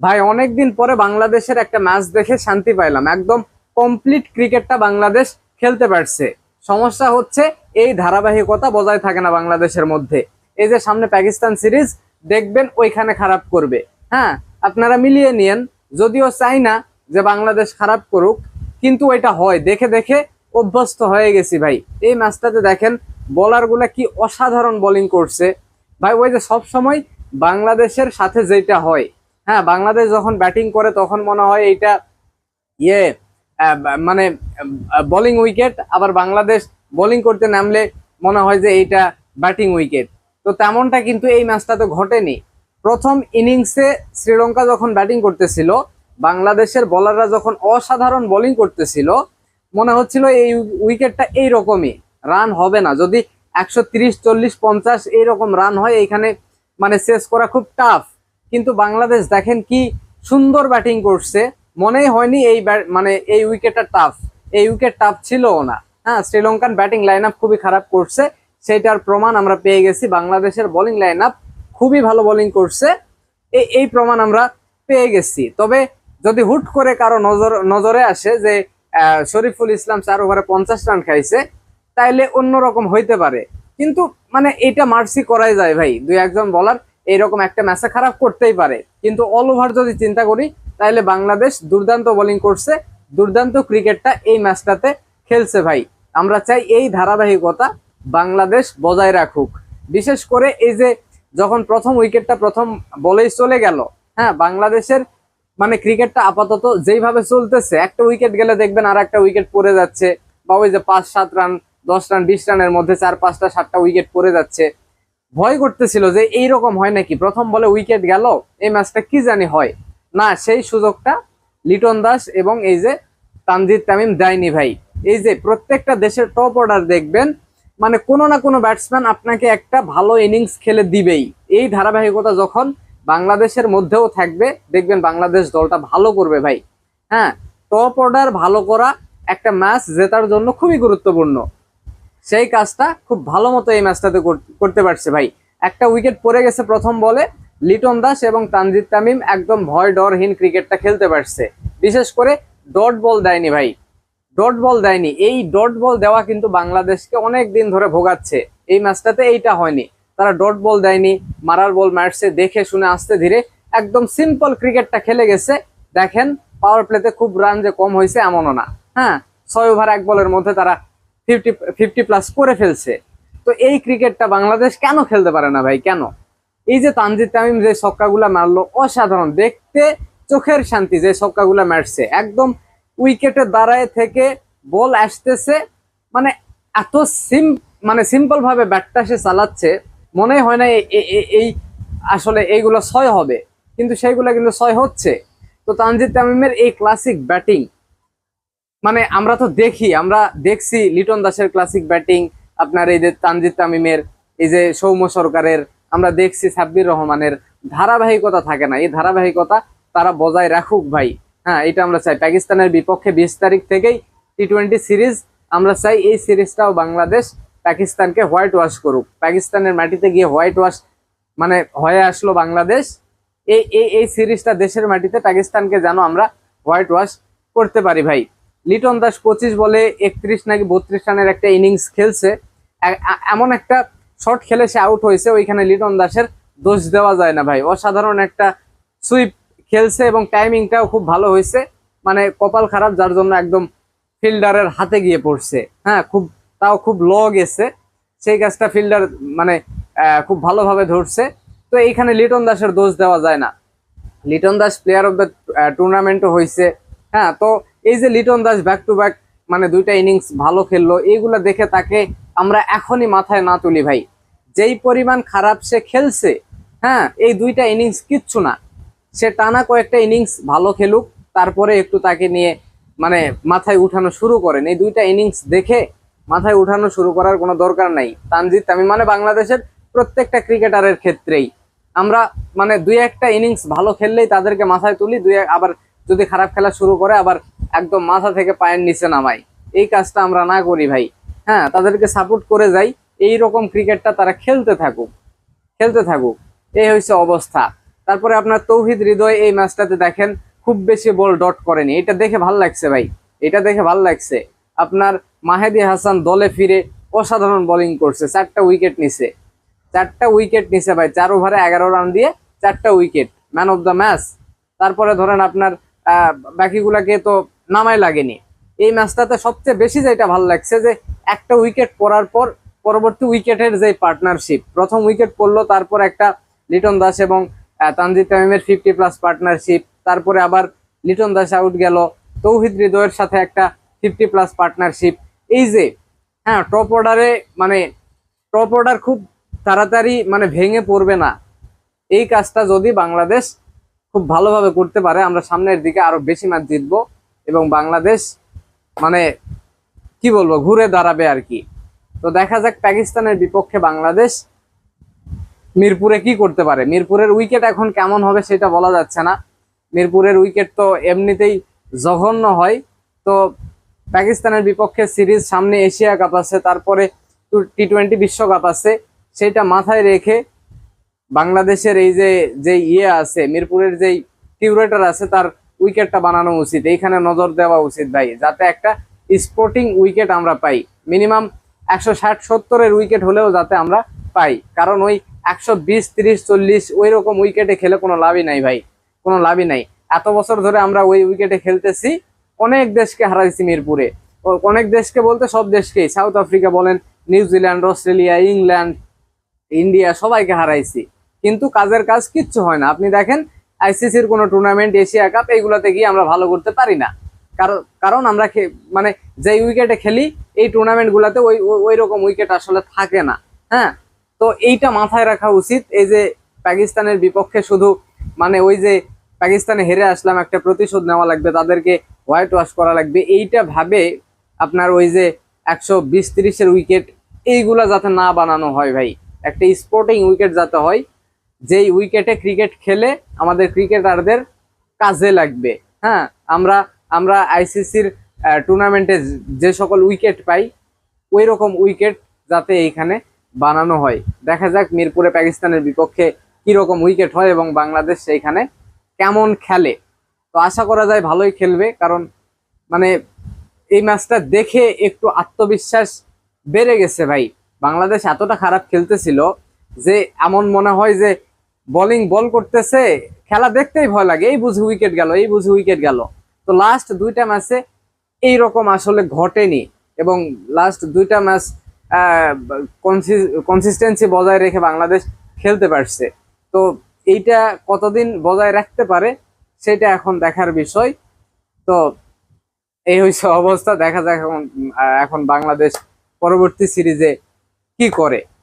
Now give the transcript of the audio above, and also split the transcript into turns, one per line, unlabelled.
ভাই, অনেকদিন পরে বাংলাদেশের একটা ম্যাচ দেখে শান্তি পাইলাম। একদম কমপ্লিট ক্রিকেটটা বাংলাদেশ খেলতে পারছে। সমস্যা হচ্ছে এই ধারাবাহিকতা বজায় থাকে না বাংলাদেশের মধ্যে। এই যে সামনে পাকিস্তান সিরিজ দেখবেন ওইখানে খারাপ করবে। হ্যাঁ আপনারা মিলিয়ে নিয়েন। যদিও চাই না যে বাংলাদেশ খারাপ করুক, কিন্তু এটা হয়। দেখে দেখে অভ্যস্ত হয়ে গেছি ভাই। এই ম্যাচটাতে দেখেন বোলারগুলা কি অসাধারণ বোলিং করছে। ভাই, ওই যে সব সময় বাংলাদেশের সাথে যেটা হয় হ্যাঁ বাংলাদেশ যখন ব্যাটিং করে, তখন মনে হয় এইটা ইয়ে মানে বোলিং উইকেট আবার বাংলাদেশ বোলিং করতে নামলে মনে হয় যে এইটা ব্যাটিং উইকেট তো তেমনটা কিন্তু এই ম্যাচটা তো ঘটেনি। প্রথম ইনিংসে শ্রীলঙ্কা যখন ব্যাটিং করতেছিল, বাংলাদেশের বোলাররা যখন অসাধারণ বোলিং করতেছিল, মনে হচ্ছিল এই উইকেটটা এই রকমই রান হবে না। যদি একশো তিরিশ, চল্লিশ, পঞ্চাশ এইরকম রান হয়, এইখানে মানে শেষ করা খুব টাফ কিন্তু বাংলাদেশ দেখেন কি সুন্দর ব্যাটিং করছে। মনেই হয়নি এই মানে এই উইকেটটা টাফ এই উইকেট টাফ ছিলও না। হ্যাঁ শ্রীলঙ্কান ব্যাটিং লাইন আপ খুবই খারাপ করছে। সেটার প্রমাণ আমরা পেয়ে গেছি। বাংলাদেশের বোলিং লাইন আপ খুবই ভালো বোলিং করছে। এই এই প্রমাণ আমরা পেয়ে গেছি। তবে যদি হুট করে কারও নজর নজরে আসে যে শরীফুল ইসলাম চার ওভারে পঞ্চাশ রান খাইছে, তাইলে অন্যরকম হইতে পারে। কিন্তু মানে এটা মার্সি করাই যায় ভাই। দুই একজন বলার এইরকম একটা ম্যাচে খারাপ করতেই পারে। কিন্তু অল ওভার যদি চিন্তা করি তাহলে বাংলাদেশ দুর্দান্ত বোলিং করছে। দুর্দান্ত ক্রিকেটটা এই ম্যাচটাতে খেলছে ভাই। আমরা চাই এই ধারাবাহিকতা বাংলাদেশ বজায় রাখুক। বিশেষ করে এই যে যখন প্রথম উইকেটটা প্রথম বলেই চলে গেল হ্যাঁ বাংলাদেশের মানে ক্রিকেটটা আপাতত যেইভাবে চলতেছে, একটা উইকেট গেলে দেখবেন আর একটা উইকেট পড়ে যাচ্ছে, বা ওই যে পাঁচ সাত রান, দশ রান, বিশ রানের মধ্যে চার, পাঁচটা, সাতটা উইকেট পড়ে যাচ্ছে। ভয় করতেছিল যে এই রকম হয় নাকি? প্রথম বলে উইকেট গেল, এই ম্যাচটা কি জানি হয়? না, সেই সুযোগটা লিটন দাস এবং এই যে তানজিদ তামিম দেয়নি ভাই। এই যে প্রত্যেকটা দেশের টপ অর্ডার দেখবেন মানে কোনো না কোনো ব্যাটসম্যান আপনাকে একটা ভালো ইনিংস খেলে দিবেই। এই ধারাবাহিকতা যখন বাংলাদেশের মধ্যেও থাকবে, দেখবেন বাংলাদেশ দলটা ভালো করবে ভাই। হ্যাঁ টপ অর্ডার ভালো করা একটা ম্যাচ জেতার জন্য খুবই গুরুত্বপূর্ণ। সেই কাজটা খুব ভালো মতো এই ম্যাচটাতে করতে পারছে ভাই। একটা উইকেট পড়ে গেছে প্রথম বলে, লিটন দাস এবং তানজিদ তামিম একদম ভয় ডরহীন ক্রিকেটটা খেলতে পারছে। বিশেষ করে ডট বল দেয়নি ভাই। ডট বল দেয়নি। এই ডট বল দেওয়া কিন্তু বাংলাদেশকে অনেক দিন ধরে ভোগাচ্ছে। এই ম্যাচটাতে এইটা হয়নি। তারা ডট বল দেয়নি, মারার বল মারছে, দেখে শুনে আসতে ধীরে একদম সিম্পল ক্রিকেটটা খেলে গেছে। দেখেন পাওয়ার প্লেতে খুব রান যে কম হয়েছে এমনও না। হ্যাঁ ছয় ওভার এক বলের মধ্যে তারা ফিফটি ফিফটি প্লাস করে ফেলছে। তো এই ক্রিকেটটা বাংলাদেশ কেন খেলতে পারে না ভাই? কেন? এই যে তানজিদ তামিম যে ছক্কাগুলা মারলো, অসাধারণ। দেখতে চোখের শান্তি যে ছক্কাগুলা মারছে। একদম উইকেটে দাঁড়ায় থেকে বল আসতেছে। মানে এত সিম মানে সিম্পল ভাবে ব্যাটটা সে চালাচ্ছে। মনে হয় না এই আসলে এইগুলো ছয় হবে। কিন্তু সেইগুলো কিন্তু ছয় হচ্ছে। তো তানজিদ তামিমের এই ক্লাসিক ব্যাটিং মানে আমরা তো দেখি, আমরা দেখছি লিটন দাসের ক্লাসিক ব্যাটিং আপনার এই যে তানজিদ তামিমের, এই যে সৌম্য সরকারের, আমরা দেখছি সাব্বির রহমানের। ধারাবাহিকতা থাকে না, এই ধারাবাহিকতা তারা বজায় রাখুক ভাই। হ্যাঁ এটা আমরা চাই। পাকিস্তানের বিপক্ষে বিশ তারিখ থেকেই টি টোয়েন্টি সিরিজ আমরা চাই, এই সিরিজটাও বাংলাদেশ পাকিস্তানকে হোয়াইট ওয়াশ করুক। পাকিস্তানের মাটিতে গিয়ে হোয়াইট ওয়াশ মানে হয়ে আসলো বাংলাদেশ। এই এই এই সিরিজটা দেশের মাটিতে পাকিস্তানকে যেন আমরা হোয়াইট ওয়াশ করতে পারি ভাই। লিটন দাস পঁচিশ বলে একত্রিশ নাকি বত্রিশ রানের একটা ইনিংস খেলছে। এমন একটা শট খেলে সে আউট হয়েছে, ওইখানে লিটন দাসের দোষ দেওয়া যায় না ভাই। অসাধারণ একটা সুইপ খেলছে এবং টাইমিংটাও খুব ভালো হয়েছে। মানে কপাল খারাপ, যার জন্য একদম ফিল্ডারের হাতে গিয়ে পড়ছে। হ্যাঁ খুব, তাও খুব লো গেছে সেই কাজটা ফিল্ডার মানে খুব ভালোভাবে ধরছে। তো এইখানে লিটন দাসের দোষ দেওয়া যায় না। Liton Das player of the টুর্নামেন্টও হয়েছে। হ্যাঁ তো এই যে Liton Das back to back মানে দুইটা ইনিংস ভালো খেললো, এইগুলো দেখে তাকে আমরা এখনই মাথায় না তুলি ভাই। যেই পরিমাণ খারাপ সে খেলছে হ্যাঁ এই দুইটা ইনিংস কিচ্ছু না। সে টানা কয়েকটা ইনিংস ভালো খেলুক, তারপরে একটু তাকে নিয়ে মানে মাথায় উঠানো শুরু করেন। এই দুইটা ইনিংস দেখে মাথায় উঠানো শুরু করার কোনো দরকার নাই। তানজিদ তামিম মানে বাংলাদেশের প্রত্যেকটা ক্রিকেটারের ক্ষেত্রেই। আমরা মানে দুই একটা ইনিংস ভালো খেললেই তাদেরকে মাথায় তুলি, দুই আবার যদি খারাপ খেলা শুরু করে, আবার একদম মাথা থেকে পায়ের নিচে নামাই এই কাজটা আমরা না করি ভাই। হ্যাঁ তাদেরকে সাপোর্ট করে যাই। এই রকম ক্রিকেটটা তারা খেলতে থাকুক। খেলতে থাকুক। এই হচ্ছে অবস্থা। তারপরে আপনার তৌহিদ হৃদয় এই ম্যাচটাতে দেখেন, খুব বেশি বল ডট করেনি। এটা দেখে ভালো লাগছে ভাই। এটা দেখে ভালো লাগছে। আপনার মাহেদি হাসান দলে ফিরে অসাধারণ বোলিং করছে। চারটা উইকেট নিছে। চারটা উইকেট নিছে ভাই। চার ওভারে এগারো রান দিয়ে চারটা wicket man of the match তারপরে ধরেন আপনার বাকিগুলাকে তো নামাই লাগেনি। এই ম্যাচটাতে সবচেয়ে বেশি যেটা ভালো লাগছে যে একটা উইকেট পড়ার পর পরবর্তী উইকেটের যে পার্টনারশিপ প্রথম উইকেট পড়ল তারপর একটা লিটন দাস এবং আহ, তানজিদ তামিমের ফিফটি প্লাস পার্টনারশিপ তারপরে আবার লিটন দাস আউট গেল তৌহিদ হৃদয়ের সাথে একটা ফিফটি প্লাস পার্টনারশিপ এই যে হ্যাঁ টপ অর্ডারে মানে টপ অর্ডার খুব তাড়াতাড়ি মানে ভেঙে পড়বে না। এই কাজটা যদি বাংলাদেশ খুব ভালোভাবে করতে পারে। আমরা সামনের দিকে আরও বেশি ম্যাচ জিতবো এবং বাংলাদেশ মানে কি বলব, ঘুরে দাঁড়াবে আর কি। তো দেখা যাক পাকিস্তানের বিপক্ষে বাংলাদেশ মিরপুরে কি করতে পারে। মিরপুরের উইকেট এখন কেমন হবে সেটা বলা যাচ্ছে না। মিরপুরের উইকেট তো এমনিতেই জঘন্য হয়। তো পাকিস্তানের বিপক্ষে সিরিজ সামনে এশিয়া কাপ আছে, তারপরে টি টোয়েন্টি বিশ্বকাপ আছে, সেটা মাথায় রেখে বাংলাদেশের এই যে যে ইয়ে আছে, মিরপুরের যেই কিউরেটর আছে, তার উইকেটটা বানানো উচিত। এইখানে নজর দেওয়া উচিত ভাই, যাতে একটা স্পোর্টিং উইকেট আমরা পাই। মিনিমাম একশো ষাট, সত্তরের উইকেট হলেও যাতে আমরা পাই। কারণ ওই একশো বিশ, তিরিশ, চল্লিশ ওই রকম উইকেটে খেলে কোনো লাভই নাই ভাই। কোনো লাভই নাই। এত বছর ধরে আমরা ওই উইকেটে খেলতেছি, অনেক দেশকে হারাইছি মিরপুরে। অনেক দেশকে বলতে সব দেশকেই। সাউথ আফ্রিকা বলেন, New Zealand, Australia, England, India, সবাইকে হারাইছি। কিন্তু কাজের কাজ কিচ্ছু হয় না। আপনি দেখেন, আইসিসির কোনো টুর্নামেন্ট এশিয়া কাপ, এইগুলোতে গিয়ে আমরা ভালো করতে পারি না। কারণ কারণ আমরা মানে যে উইকেটে খেলি, এই টুর্নামেন্টগুলোতে ওই- ওই রকম উইকেট আসলে থাকে না। হ্যাঁ? তো এইটা মাথায় রাখা উচিত। এই যে পাকিস্তানের বিপক্ষে শুধু মানে ওই যে পাকিস্তানে হেরে আসলাম, একটা প্রতিশোধ নেওয়া লাগবে, তাদেরকে হোয়াইট ওয়াশ করা লাগবে, এইটা ভাবে আপনার ওই যে একশো বিশ তিরিশের উইকেট এইগুলা যাতে না বানানো হয় ভাই। একটা স্পোর্টিং উইকেট যাতে হয় যেই উইকেটে ক্রিকেট খেলে আমাদের ক্রিকেটারদের কাজে লাগবে। হ্যাঁ আমরা আমরা আইসিসির টুর্নামেন্টে যে সকল উইকেট পাই ওই রকম উইকেট যাতে এইখানে বানানো হয়। দেখা যাক মিরপুরে পাকিস্তানের বিপক্ষে কি রকম উইকেট হয় এবং বাংলাদেশ সেইখানে কেমন খেলে। তো আশা করা যায় ভালোই খেলবে, কারণ মানে এই ম্যাচটা দেখে একটু আত্মবিশ্বাস বেড়ে গেছে ভাই। বাংলাদেশ এতটা খারাপ খেলতেছিল যে, এমন মনে হয় যে বোলিং বল করতেছে, খেলা দেখতেই ভয় লাগে। এই বুঝি উইকেট গেল, এই বুঝি উইকেট গেল। তো লাস্ট দুইটা ম্যাচে এই রকম আসলে ঘটেনি এবং লাস্ট দুইটা ম্যাচ কনসিস্টেন্সি বজায় রেখে বাংলাদেশ খেলতে পারছে। তো এইটা কতদিন বজায় রাখতে পারে, সেটা এখন দেখার বিষয়। তো এই হয়েছে অবস্থা, দেখা যাক এখন এখন বাংলাদেশ পরবর্তী সিরিজে কি করে।